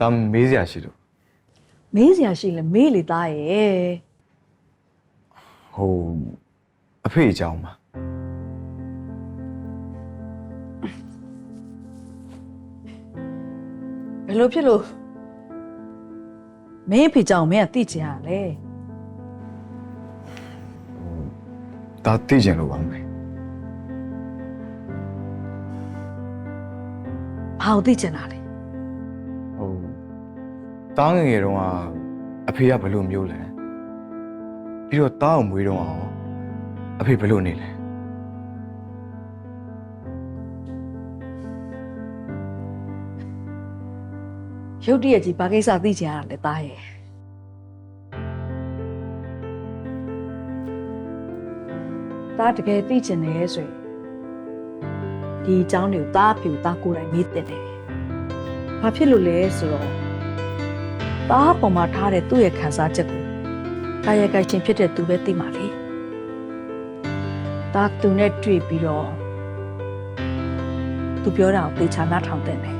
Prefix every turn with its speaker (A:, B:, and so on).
A: ဒါမေးစရာရှိလို့
B: မေးစရာရှိလဲမေးလေသားရဲ့
A: ဟိုအဖေအကြောင်းပါ
B: ဘယ်လိုဖြစ်လို့မင်းအဖေကြောင့်မင်းကသိချင်ရလဲ
A: ဒါသိကျင်လို့ပါမယ်
B: ဘာကိုသိချင်တာလဲ
A: ဟို တားငယ်ငယ်တုန်းကအဖေကဘယ်လိုမျိုးလဲပြီးတော့တားအောင်မွေးတော့အောင်အဖေဘယ်လိုနေလဲ
B: ရုတ်တရက်ကြီးဘာကိစ္စသိချင်ရတာလဲသားရဲ့သားတကယ်သိချင်တယ်ဆိုရင်ဒီအကြောင်းတွေကိုသားအဖေကိုသားကိုယ်တိုင်မေးတဲ့တယ်ဘာဖြစ်လို့လဲဆိုတော့ သားပေါ်မှာထားတဲ့သူ့ရဲ့ခံစားချက်ကိုကာယကံရှင်ဖြစ်တဲ့သူပဲသိမှာလေသားသူနဲ့တွေ့ပြီးတော့သူပြောတာကိုသေချာနားထောင်တဲ့တယ်